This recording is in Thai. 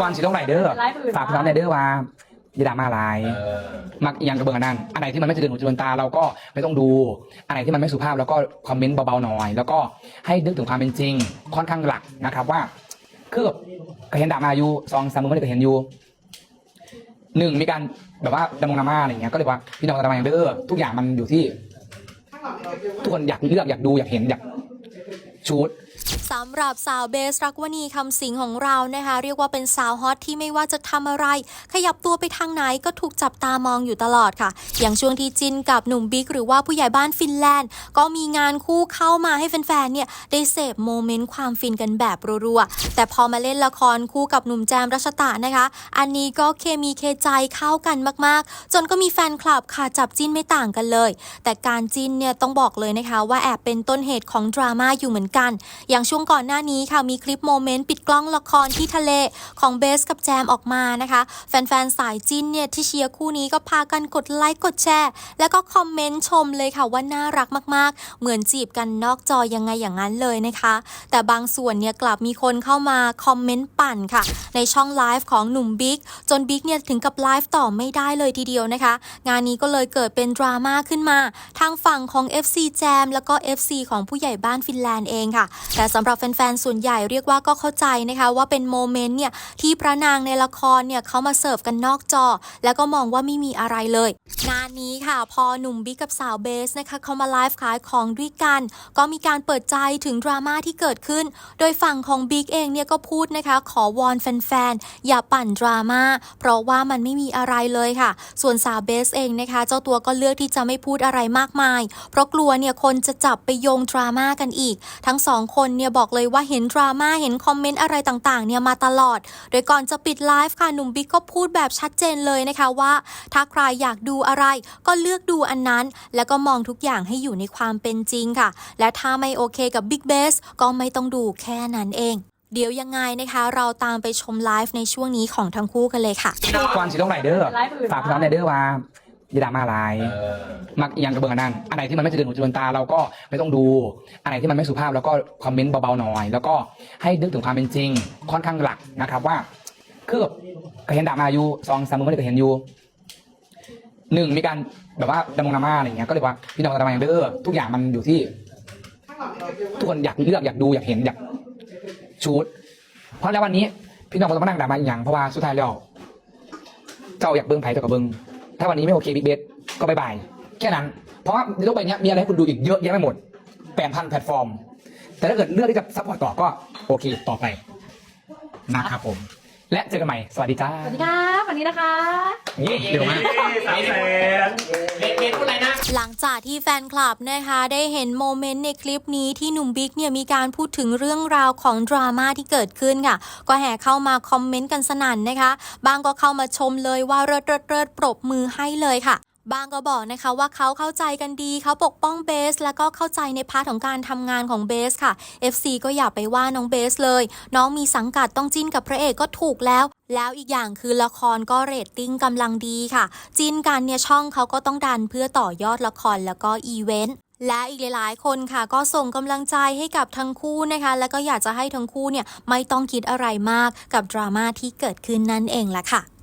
ก่อนสิต้องไหนเด้อไลฟ์อื่นฝากพี่น้องไหนเด้อว่าอย่าด่ามาหลาย มักอีหยังกระเบื้องอันนั้นอันไหนที่มันไม่จะดึงหูจนตาเราก็ไม่ต้องดู อันไหนที่มันไม่สุภาพแล้วก็คอมเมนต์เบาๆหน่อย แล้วก็ให้นึกถึงความเป็นจริง ค่อนข้างหลักนะครับว่า คือแบบก็เห็นด่ามาอยู่สองสามมือไม่ได้ก็เห็นอยู่หนึ่งมีการแบบว่าดำรงนามาอะไรอย่างเงี้ยก็เลยว่าพี่น้องดามาอย่างเด้อทุกอย่างมันอยู่ที่ ทุกคนอยากเลือกอยากดูอยากเห็นอยากชูด สำหรับสาวเบสรักวณีคำสิงของเรานะคะ เรียกว่าเป็นสาวฮอตที่ไม่ว่าจะทำอะไร ขยับตัวไปทางไหนก็ถูกจับตามองอยู่ตลอดค่ะ อย่างช่วงที่จินกับหนุ่มบิ๊กหรือว่าผู้ใหญ่บ้านฟินแลนด์ ก็มีงานคู่เข้ามาให้แฟนๆเนี่ยได้เสพโมเมนต์ความฟินกันแบบรัวๆ แต่พอมาเล่นละครคู่กับหนุ่มแจมรัชตะนะคะ อันนี้ก็เคมีเคใจเข้ากันมากๆ จนก็มีแฟนคลับค่ะจับจินไม่ต่างกันเลย แต่การจินเนี่ยต้องบอกเลยนะคะว่าแอบเป็นต้นเหตุของดราม่าอยู่เหมือนกัน อย่างช่วงก่อนหน้านี้ค่ะมีคลิปโมเมนต์ปิดกล้องละครที่ทะเลของเบสกับแจมออกมานะคะ แฟนๆ สายจิ้นเนี่ยที่เชียร์คู่นี้ก็พากันกดไลค์กดแชร์ แล้วก็คอมเมนต์ชมเลยค่ะว่าน่ารักมากๆ เหมือนจีบกันนอกจอยังไงอย่างนั้นเลยนะคะ แต่บางส่วนเนี่ยกลับมีคนเข้ามาคอมเมนต์ปั่นค่ะ ในช่องไลฟ์ของหนุ่มบิ๊กจนบิ๊กเนี่ยถึงกับไลฟ์ต่อไม่ได้เลยทีเดียวนะคะ งานนี้ก็เลยเกิดเป็นดราม่าขึ้นมา ทางฝั่งของ FC แจมแล้วก็ FC ของผู้ใหญ่บ้านฟินแลนด์เองค่ะ แต่สำหรับแฟนๆ ส่วนใหญ่เรียกว่าก็เข้าใจนะคะว่าเป็นโมเมนต์เนี่ยที่พระนางในละครเนี่ยเขามาเสิร์ฟกันนอกจอ แล้วก็มองว่าไม่มีอะไรเลย งานนี้ค่ะพอหนุ่มบิ๊กกับสาวเบสนะคะเขามาไลฟ์ขายของด้วยกัน ก็มีการเปิดใจถึงดราม่าที่เกิดขึ้น โดยฝั่งของบิ๊กเองเนี่ยก็พูดนะคะ ขอวอนแฟนๆ อย่าปั่นดราม่าเพราะว่ามันไม่มีอะไรเลยค่ะ ส่วนสาวเบสเองนะคะ เจ้าตัวก็เลือกที่จะไม่พูดอะไรมากมาย เพราะกลัวเนี่ยคนจะจับไปโยงดราม่ากันอีก ทั้งสองคนเนี่ยบอกเลยว่าเห็นดราม่าเห็นคอมเมนต์อะไรต่างๆเนี่ยมาตลอด โดยก่อนจะปิดไลฟ์ค่ะหนุ่มบิ๊กก็พูดแบบชัดเจนเลยนะคะว่า ถ้าใครอยากดูอะไร ก็เลือกดูอันนั้น แล้วก็มองทุกอย่างให้อยู่ในความเป็นจริงค่ะ และถ้าไม่โอเคกับบิ๊กเบสก็ไม่ต้องดูแค่นั้นเองเดี๋ยวยังไงนะคะ เราตามไปชมไลฟ์ในช่วงนี้ของทั้งคู่กันเลยค่ะก่อนสิต้องไหนเด้อ ฝากพี่น้องไหนเด้อว่า ย่าด่ามาหลาย มักอีหยังกระเบื้องอันนั้นอันไหนที่มันไม่จะดึงหูจนตาเราก็ไม่ต้องดู อันไหนที่มันไม่สุภาพแล้วก็คอมเมนต์เบาๆหน่อย แล้วก็ให้นึกถึงความเป็นจริง ค่อนข้างหลักนะครับว่า คือแบบก็เห็นด่ามาอยู่สองสามมือไม่ได้ก็เห็นอยู่หนึ่งมีการแบบว่าดำรงนามาอะไรอย่างเงี้ยก็เลยว่าพี่น้องดามาอย่างเด้อทุกอย่างมันอยู่ที่ ทุกคนอยากเลือกอยากดูอยากเห็นอยากชูดเพราะแล้ววันนี้ พี่น้องก็ต้องมานั่งด่ามาอีกอย่างเพราะว่าสุดท้ายแล้วเจ้าอยากเบิ้งไผ่เจ้าก็เบิ้ง ถ้าวันนี้ไม่โอเคบิ๊กเบสก็บายบายแค่นั้น เพราะว่าในโลกใบนี้มีอะไรให้คุณดูอีกเยอะแยะไปหมดแปดพันแพลตฟอร์ม แต่ถ้าเกิดเลือกที่จะซัพพอร์ตต่อก็โอเคต่อไปนะครับผม และเจอกันใหม่ สวัสดีจ้าสวัสดีครับวันนี้นะคะนี่เดี๋ยวมาสามแสน หลังจากที่แฟนคลับนะคะได้เห็นโมเมนต์ในคลิปนี้ที่หนุ่มบิ๊กเนี่ยมีการพูดถึงเรื่องราวของดราม่าที่เกิดขึ้นค่ะ ก็แห่เข้ามาคอมเมนต์กันสนั่นนะคะ บางก็เข้ามาชมเลยว่าเริดเริดเริดปรบมือให้เลยค่ะ บางก็บอกนะคะว่าเขาเข้าใจกันดีเขาปกป้องเบส แล้วก็เข้าใจในพาร์ทของการทำงานของเบสค่ะ FC ก็อย่าไปว่าน้องเบสเลย น้องมีสังกัดต้องจิ้นกับพระเอกก็ถูกแล้ว แล้วอีกอย่างคือละครก็เรตติ้งกำลังดีค่ะ จิ้นกันเนี่ยช่องเขาก็ต้องดันเพื่อต่อยอดละครแล้วก็อีเวนต์และอีกหลาย ๆ คนค่ะ ก็ส่งกำลังใจให้กับทั้งคู่นะคะ แล้วก็อยากจะให้ทั้งคู่เนี่ยไม่ต้องคิดอะไรมากกับดราม่าที่เกิดขึ้นนั่นเองละค่ะ